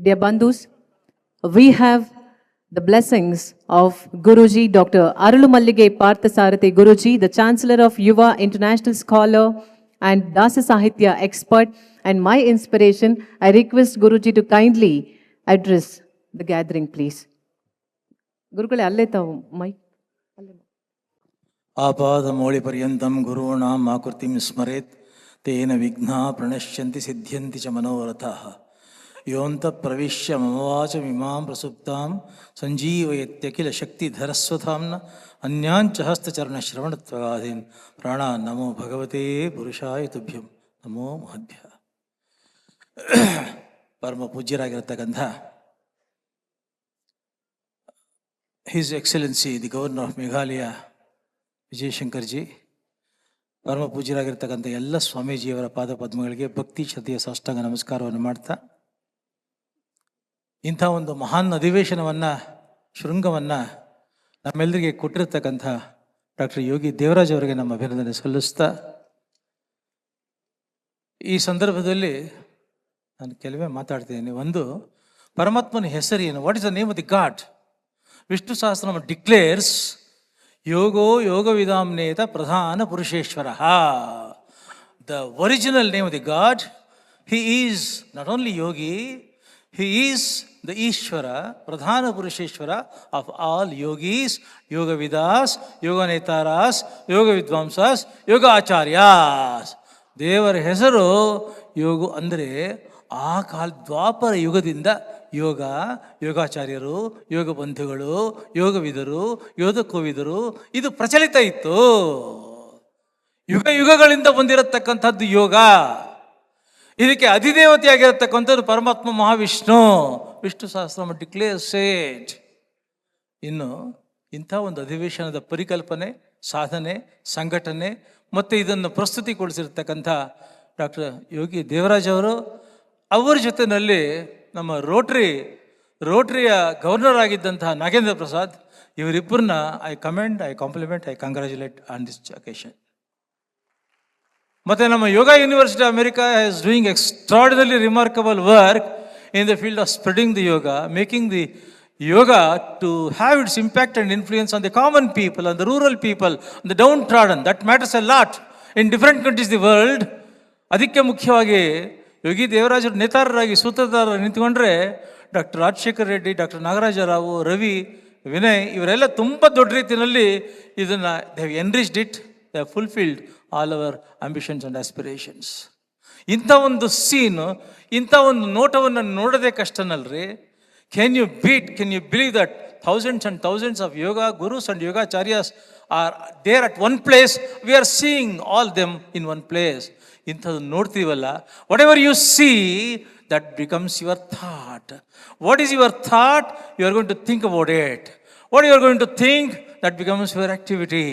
Dear Bandhus, we have the blessings of Guruji, Dr. Arulumallige Parthasarathy Guruji, the Chancellor of Yuva, International Scholar and Dasa Sahitya expert and my inspiration. I request Guruji to kindly address the gathering, please. ಗುರುಗಳೇ ಅಲ್ಲೇ ತಾವು ಮೈ ಆಪಾದಮೌಳಿಪರ್ಯಂತಂ ಗುರುಣಾಂ ಆಕೃತಿಂ ಸ್ಮರೆತ್ ತೇನ ವಿಘ್ನಾ ಪ್ರಣಶ್ಯಂತಿ ಸಿದ್ಧ್ಯಂತಿ ಚ ಯೋಂತ ಮಮವಾಚ ಇಮಾಂ ಪ್ರಸುಪ್ತಾಂ ಸಂಜೀವಯತ್ಯಖಿಲ ಶಕ್ತಿಧರಸ್ವಥಾಂನ ಅನ್ಯಾಂಚ ಹಸ್ತಚರಣಶ್ರವಣತ್ವಗಾಧೀನ್ ಪ್ರಾಣ ನಮೋ ಭಗವತೇ ಪುರುಷಾಯ ತುಭ್ಯಂ ನಮೋ ಮಹದ್ಯ ಪರಮ ಪೂಜ್ಯರಾಗಿರತಕ್ಕಂಥ his excellency the governor of Meghalaya Vijayashankarji, ಪರಮ ಪೂಜ್ಯರಾಗಿರ್ತಕ್ಕಂಥ ಎಲ್ಲ ಸ್ವಾಮೀಜಿಯವರ ಪಾದ ಪದ್ಮಗಳಿಗೆ ಭಕ್ತಿ, ಶ್ರದ್ಧೆಯ ಸಾಷ್ಟಾಂಗ ನಮಸ್ಕಾರವನ್ನು ಮಾಡ್ತಾ ಇಂಥ ಒಂದು ಮಹಾನ್ ಅಧಿವೇಶನವನ್ನು, ಶೃಂಗವನ್ನು ನಮ್ಮೆಲ್ಲರಿಗೆ ಕೊಟ್ಟಿರ್ತಕ್ಕಂಥ ಡಾಕ್ಟರ್ ಯೋಗಿ ದೇವರಾಜ್ ಅವರಿಗೆ ನಮ್ಮ ಅಭಿನಂದನೆ ಸಲ್ಲಿಸ್ತಾ, ಈ ಸಂದರ್ಭದಲ್ಲಿ ನಾನು ಕೆಲವೇ ಮಾತಾಡ್ತಿದ್ದೀನಿ ಒಂದು, ಪರಮಾತ್ಮನ ಹೆಸರೇನು? What is the name of the god Vishnu Sahasranama declares ಯೋಗೋ ಯೋಗ ವಿಧಾಮ್ನೇತ ಪ್ರಧಾನ ಪುರುಷೇಶ್ವರ. The original name of the god he is not only yogi he is the Ishwara, ಪ್ರಧಾನ ಪುರುಷೇಶ್ವರ ಆಫ್ ಆಲ್ ಯೋಗೀಸ್ ಯೋಗ ವಿದಾಸ್ ಯೋಗ ನೇತಾರಾಸ್ ಯೋಗ ವಿದ್ವಾಂಸಾಸ್ ಯೋಗ ಆಚಾರ್ಯಾಸ್ ದೇವರ ಹೆಸರು ಯೋಗ ಅಂದರೆ ಆ ಕಾಲ ದ್ವಾಪರ ಯುಗದಿಂದ ಯೋಗ, ಯೋಗಾಚಾರ್ಯರು, ಯೋಗ ಬಂಧುಗಳು, ಯೋಗವಿದರು ಯೋಗ ಕೋವಿದರು ಇದು ಪ್ರಚಲಿತ ಇತ್ತು. ಯುಗ ಯುಗಗಳಿಂದ ಬಂದಿರತಕ್ಕಂಥದ್ದು ಯೋಗ. ಇದಕ್ಕೆ ಅಧಿದೇವತೆಯಾಗಿರತಕ್ಕಂಥದ್ದು ಪರಮಾತ್ಮ ಮಹಾವಿಷ್ಣು. ವಿಷ್ಣು ಸಹಸ್ರನಾಮ ಡಿಕ್ಲೇರ್ ಸೇಟ್ ಇನ್ನು ಇಂಥ ಒಂದು ಅಧಿವೇಶನದ ಪರಿಕಲ್ಪನೆ, ಸಾಧನೆ, ಸಂಘಟನೆ ಮತ್ತು ಇದನ್ನು ಪ್ರಸ್ತುತಿಗೊಳಿಸಿರ್ತಕ್ಕಂಥ ಡಾಕ್ಟರ್ ಯೋಗಿ ದೇವರಾಜ್ ಅವರು, ಅವರ ಜೊತೆಯಲ್ಲಿ ನಮ್ಮ ರೋಟ್ರಿ, ರೋಟ್ರಿಯ ಗವರ್ನರ್ ಆಗಿದ್ದಂತಹ Nagendra Prasad ಇವರಿಬ್ಬರನ್ನ I commend I compliment I congratulate on this occasion ಮತ್ತು ನಮ್ಮ yoga university America is doing extraordinary remarkable work the field of spreading the yoga making the yoga to have its impact and influence on the common people on the rural people on the downtrodden that matters a lot in different countries the world ಅದಕ್ಕೆ ಮುಖ್ಯವಾಗಿ ಯೋಗಿ ದೇವರಾಜರು ನೇತಾರರಾಗಿ ಸೂತ್ರಧಾರ ನಿಂತ್ಕೊಂಡ್ರೆ doctor Rajashekhar Reddy doctor ನಾಗರಾಜರಾವು Ravi Vinay ಇವರೆಲ್ಲ ತುಂಬ ದೊಡ್ಡ ರೀತಿಯಲ್ಲಿ ಇದನ್ನು they have enriched it they have fulfilled all our ambitions and aspirations ಇಂಥ ಒಂದು ಸೀನು, ಇಂಥ ಒಂದು ನೋಟವನ್ನು ನೋಡೋದೇ ಕಷ್ಟನಲ್ರಿ. Can you beat can you believe that thousands and thousands of yoga gurus and yogacharyas are there at one place we are seeing all them in one place ಇಂಥದ್ದು ನೋಡ್ತೀವಲ್ಲ? Whatever you see that becomes your thought what is your thought you are going to think about it what you are going to think that becomes your activity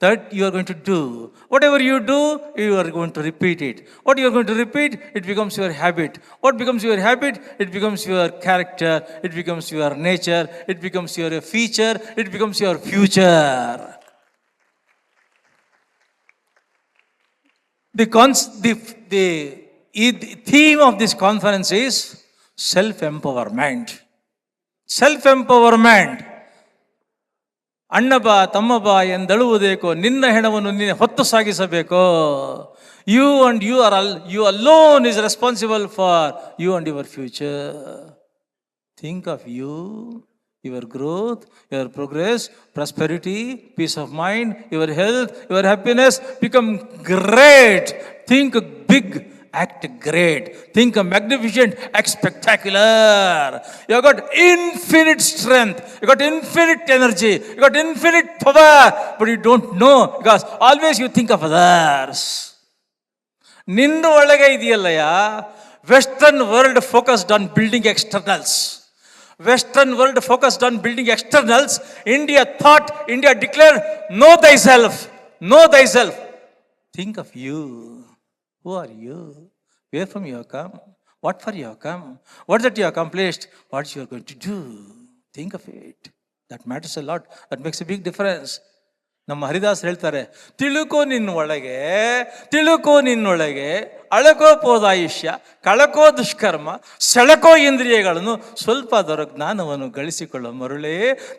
that you are going to do. Whatever you do, you are going to repeat it. What you are going to repeat, it becomes your habit. What becomes your habit, it becomes your character, it becomes your nature, it becomes your feature, it becomes your future. The, cons- the, the, the theme of this conference is self empowerment. Self empowerment. ಅಣ್ಣ ಬಾ, ತಮ್ಮ ಬಾ ಎಂದಳುವುದೇಕೋ, ನಿನ್ನ ಹೆಣವನ್ನು ನೀನು ಹೊತ್ತು ಸಾಗಿಸಬೇಕೋ? You and you are all you alone is responsible for you and your future think of you your growth your progress prosperity peace of mind your health your happiness become great think big act great think a magnificent act spectacular you have got infinite strength you got infinite energy you got infinite power but you don't know because always you think of others ನಿನ್ನ ಒಳಗೆ ಇದೆಯಲ್ಲಯ್ಯ western world focused on building externals western world focused on building externals India thought India declare know thyself know thyself think of you Who are you? Where from you have come? What for you have come? What that you have accomplished? What you are going to do? Think of it. That matters a lot. That makes a big difference. ನಮ್ಮ ಹರಿದಾಸ್ ಹೇಳ್ತಾರೆ ತಿಳುಕೋ ನಿನ್ನ ಒಳಗೆ ತಿಳುಕೋ ನಿನ್ನೊಳಗೆ ಅಳಕೋ ಪೋದಾಯುಷ್ಯ ಕಳಕೋ ದುಷ್ಕರ್ಮ ಸೆಳಕೋ ಇಂದ್ರಿಯಗಳನ್ನು ಸ್ವಲ್ಪ ಅದರ ಜ್ಞಾನವನ್ನು ಗಳಿಸಿಕೊಳ್ಳೋ ಮರುಳೇ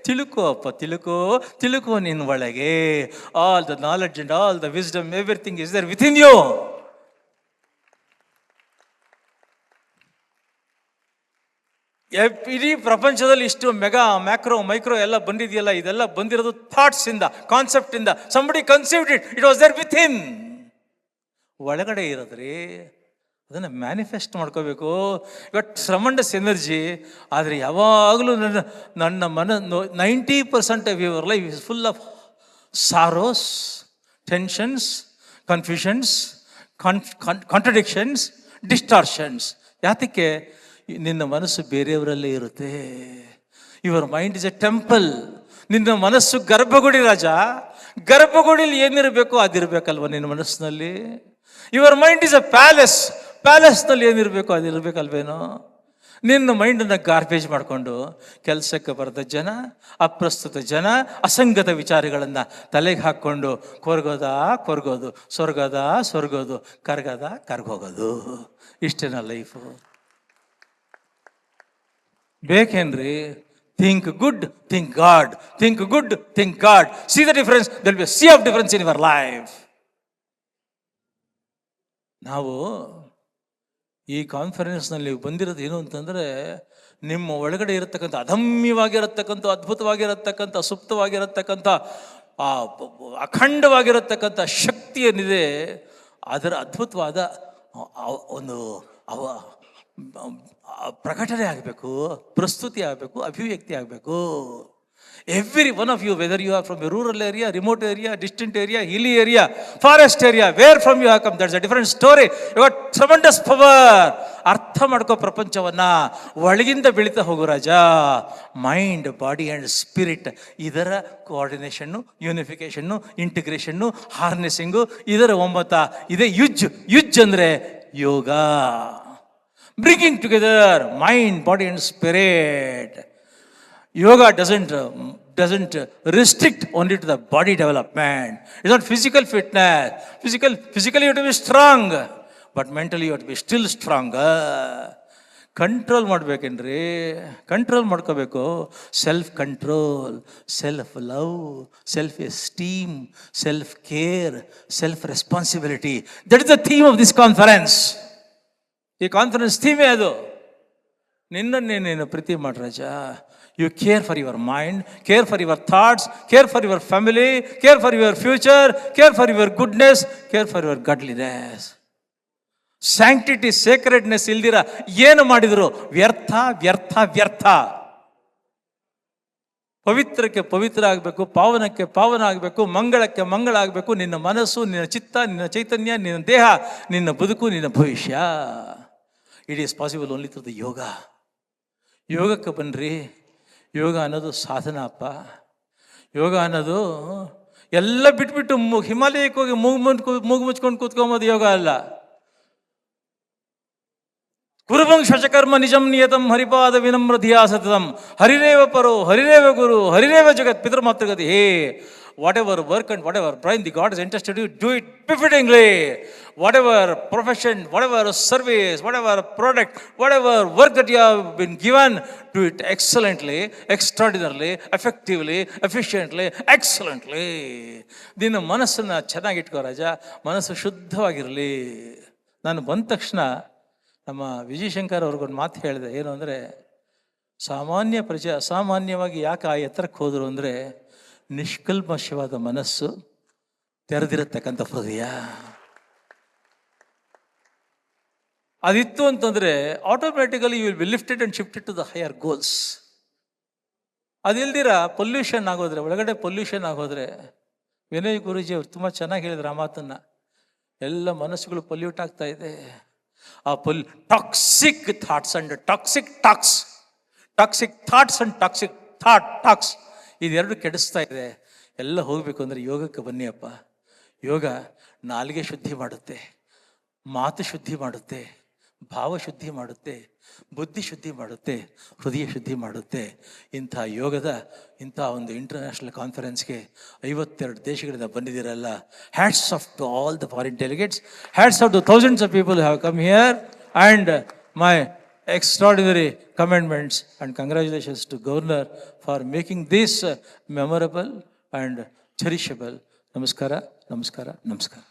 ತಿಳುಕೋ ಅಪ್ಪ ತಿಳುಕೋ ತಿಳುಕೋ ನಿನ್ನ ಒಳಗೆ all the knowledge and all the wisdom everything is there within you ಇಡೀ ಪ್ರಪಂಚದಲ್ಲಿ ಇಷ್ಟು ಮೆಗಾ, ಮ್ಯಾಕ್ರೋ, ಮೈಕ್ರೋ ಎಲ್ಲ ಬಂದಿದೆಯಲ್ಲ, ಇದೆಲ್ಲ ಬಂದಿರೋದು ಥಾಟ್ಸ್ ಇಂದ ಕಾನ್ಸೆಪ್ಟ್ ಇಂದ somebody conceived it it was there within ಒಳಗಡೆ ಇರೋದ್ರಿ, ಅದನ್ನು ಮ್ಯಾನಿಫೆಸ್ಟ್ ಮಾಡ್ಕೋಬೇಕು. ಇವತ್ತು ಶ್ರಮಂಡಸ್ ಎನರ್ಜಿ, ಆದರೆ ಯಾವಾಗಲೂ ನನ್ನ ನನ್ನ ಮನ ninety percent of your life is full of sorrows tensions confusions contradictions distortions ಯಾತಕ್ಕೆ? ನಿನ್ನ ಮನಸ್ಸು ಬೇರೆಯವರಲ್ಲೇ ಇರುತ್ತೆ. Your mind is a temple ನಿನ್ನ ಮನಸ್ಸು ಗರ್ಭಗುಡಿ ರಾಜ. ಗರ್ಭಗುಡಿಲಿ ಏನಿರಬೇಕು ಅದಿರಬೇಕಲ್ವ ನಿನ್ನ ಮನಸ್ಸಿನಲ್ಲಿ? Your mind is a palace ಪ್ಯಾಲೆಸ್ನಲ್ಲಿ ಏನಿರಬೇಕು ಅದಿರಬೇಕಲ್ವೇನೋ? ನಿನ್ನ ಮೈಂಡನ್ನು ಗಾರ್ಬೇಜ್ ಮಾಡಿಕೊಂಡು ಕೆಲಸಕ್ಕೆ ಬರೆದ ಜನ, ಅಪ್ರಸ್ತುತ ಜನ, ಅಸಂಗತ ವಿಚಾರಗಳನ್ನು ತಲೆಗೆ ಹಾಕ್ಕೊಂಡು ಕೊರ್ಗೋದ, ಕೊರ್ಗೋದು ಸ್ವರ್ಗದ ಸ್ವರ್ಗೋದು ಕರ್ಗದ, ಕರ್ಗೋಗೋದು. ಇಷ್ಟೇನ ಲೈಫು ಬೇಕೇನ್ರಿ think good think god think good think god see the difference that'll be sea of difference in your life ನಾವು ಈ ಕಾನ್ಫರೆನ್ಸ್ನಲ್ಲಿ ಬಂದಿರೋದು ಏನು ಅಂತಂದರೆ ನಿಮ್ಮ ಒಳಗಡೆ ಇರತಕ್ಕಂಥ ಅದಮ್ಯವಾಗಿರತಕ್ಕಂಥ, ಅದ್ಭುತವಾಗಿರತಕ್ಕಂಥ, ಸುಪ್ತವಾಗಿರತಕ್ಕಂಥ, ಆ ಅಖಂಡವಾಗಿರತಕ್ಕಂಥ ಶಕ್ತಿ ಏನಿದೆ ಅದರ ಅದ್ಭುತವಾದ ಒಂದು ಅವ ಪ್ರಕಟಣೆ ಆಗಬೇಕು, ಪ್ರಸ್ತುತಿ ಆಗಬೇಕು, ಅಭಿವ್ಯಕ್ತಿ ಆಗಬೇಕು. Every one of you whether you are from rural area remote area distant area hilly area forest area where from you have come that's a different story your tremendous power ಅರ್ಥ ಮಾಡ್ಕೋ ಪ್ರಪಂಚವನ್ನ. ಒಳಗಿಂದ ಬೆಳೀತಾ ಹೋಗು ರಾಜ. ಮೈಂಡ್ ಬಾಡಿ ಆ್ಯಂಡ್ ಸ್ಪಿರಿಟ್ ಇದರ coordination ಯೂನಿಫಿಕೇಷನ್ನು ಇಂಟಿಗ್ರೇಷನ್ನು ಹಾರ್ನೆಸಿಂಗು ಇದರ ಒಮ್ಮತ. ಇದೇ ಯುಜ್. ಯುಜ್ ಅಂದರೆ ಯೋಗ. bringing together mind body and spirit yoga doesn't uh, doesn't uh, restrict only to the body development it's not physical fitness physical physically you have to be strong but mentally you have to be still stronger control ಮಾಡ್ಬೇಕೇನ್ರಿ control ಮಾಡ್ಕೋಬೇಕು self control self love self esteem self care self responsibility that is the theme of this conference ಈ conference ಥೀಮೇ ಅದು. ನಿನ್ನನ್ನೇ ನೀನು ಪ್ರೀತಿ ಮಾಡ್ರಾಜ you care for your mind care for your thoughts care for your family care for your future care for your goodness care for your godliness sanctity sacredness ಇಲ್ದಿರ ಏನು ಮಾಡಿದ್ರು? ವ್ಯರ್ಥ ವ್ಯರ್ಥ ವ್ಯರ್ಥ. ಪವಿತ್ರಕ್ಕೆ ಪವಿತ್ರ ಆಗಬೇಕು, ಪಾವನಕ್ಕೆ ಪಾವನ ಆಗಬೇಕು, ಮಂಗಳಕ್ಕೆ ಮಂಗಳ ಆಗಬೇಕು. ನಿನ್ನ ಮನಸ್ಸು, ನಿನ್ನ ಚಿತ್ತ, ನಿನ್ನ ಚೈತನ್ಯ, ನಿನ್ನ ದೇಹ, ನಿನ್ನ ಬದುಕು, ನಿನ್ನ ಭವಿಷ್ಯ. It is possible only through the yoga ಯೋಗಕ್ಕೆ ಬನ್ನಿರಿ ಯೋಗ ಅನ್ನೋದು ಸಾಧನ ಅಪ್ಪ ಯೋಗ ಅನ್ನೋದು ಎಲ್ಲ ಬಿಟ್ಬಿಟ್ಟು ಮು- ಹಿಮಾಲಯಕ್ಕೆ ಹೋಗಿ ಮೂಗು ಮುಚ್ಕೊ ಮೂಗು ಮುಚ್ಕೊಂಡು ಕೂತ್ಕೊಂಬೋದು ಯೋಗ ಅಲ್ಲ ಕುರುವಂಶ ಕರ್ಮ ನಿಜಂ ನಿಯತಂ ಹರಿಪಾದ ವಿನಮ್ರ ಧಿಯಾ ಸತತಂ ಹರಿರೇವ ಪರೋ ಹರಿರೇವ ಗುರು ಹರಿರೇವ ಜಗತ್ ಪಿತೃಮಾತೃಗತಿ hey whatever work and whatever brain the god is interested you do it befittingly whatever profession whatever service whatever product whatever work that you have been given do it excellently extraordinarily effectively efficiently excellently ನಿನ್ನ ಮನಸ್ಸನ್ನು ಚೆನ್ನಾಗಿಟ್ಕೋ ರಾಜ, ಮನಸ್ಸು ಶುದ್ಧವಾಗಿರಲಿ. ನಾನು ಬಂದ ತಕ್ಷಣ ನಮ್ಮ ವಿಜಯಶಂಕರ್ ಅವ್ರಿಗೊಂದು ಮಾತು ಹೇಳಿದೆ. ಏನು ಅಂದರೆ, ಸಾಮಾನ್ಯ ಪ್ರಜೆ ಅಸಾಮಾನ್ಯವಾಗಿ ಯಾಕೆ ಆ ಎತ್ತರಕ್ಕೆ ಹೋದರು ಅಂದರೆ ನಿಷ್ಕಲ್ಮಶವಾದ ಮನಸ್ಸು ತೆರೆದಿರತಕ್ಕಂಥ ಹೃದಯ. ಅದಿತ್ತು ಅಂತಂದರೆ automatically you will be lifted and shifted to the higher goals ಅದಿಲ್ದಿರ pollution ಆಗೋದ್ರೆ, ಒಳಗಡೆ ಪೊಲ್ಯೂಷನ್ ಆಗೋದ್ರೆ, ವಿನಯ್ ಗುರೂಜಿ ಅವ್ರು ತುಂಬ ಚೆನ್ನಾಗಿ ಹೇಳಿದ್ರು ಆ ಮಾತನ್ನು. ಎಲ್ಲ ಮನಸ್ಸುಗಳು ಪೊಲ್ಯೂಟ್ ಆಗ್ತಾ ಇದೆ. ಆ ಪೊಲ್ toxic thoughts and toxic talks toxic thoughts and toxic thought talks ಇದೆರಡು ಕೆಡಿಸ್ತಾ ಇದೆ. ಎಲ್ಲ ಹೋಗಬೇಕು ಅಂದರೆ ಯೋಗಕ್ಕೆ ಬನ್ನಿ ಅಪ್ಪ ಯೋಗ ನಾಲಿಗೆ ಶುದ್ಧಿ ಮಾಡುತ್ತೆ, ಮಾತು ಶುದ್ಧಿ ಮಾಡುತ್ತೆ, ಭಾವ ಶುದ್ಧಿ ಮಾಡುತ್ತೆ, ಬುದ್ಧಿ ಶುದ್ಧಿ ಮಾಡುತ್ತೆ, ಹೃದಯ ಶುದ್ಧಿ ಮಾಡುತ್ತೆ. ಇಂಥ ಯೋಗದ, ಇಂಥ ಒಂದು ಇಂಟರ್ನ್ಯಾಷನಲ್ ಕಾನ್ಫರೆನ್ಸ್ಗೆ ಐವತ್ತೆರಡು ದೇಶಗಳಿಂದ ಬಂದಿದ್ದೀರಲ್ಲ. Hats off to all the foreign delegates hats off to thousands of people have come here and my extraordinary commendments and congratulations to governor for making this memorable and cherishable. Namaskara namaskara namaskara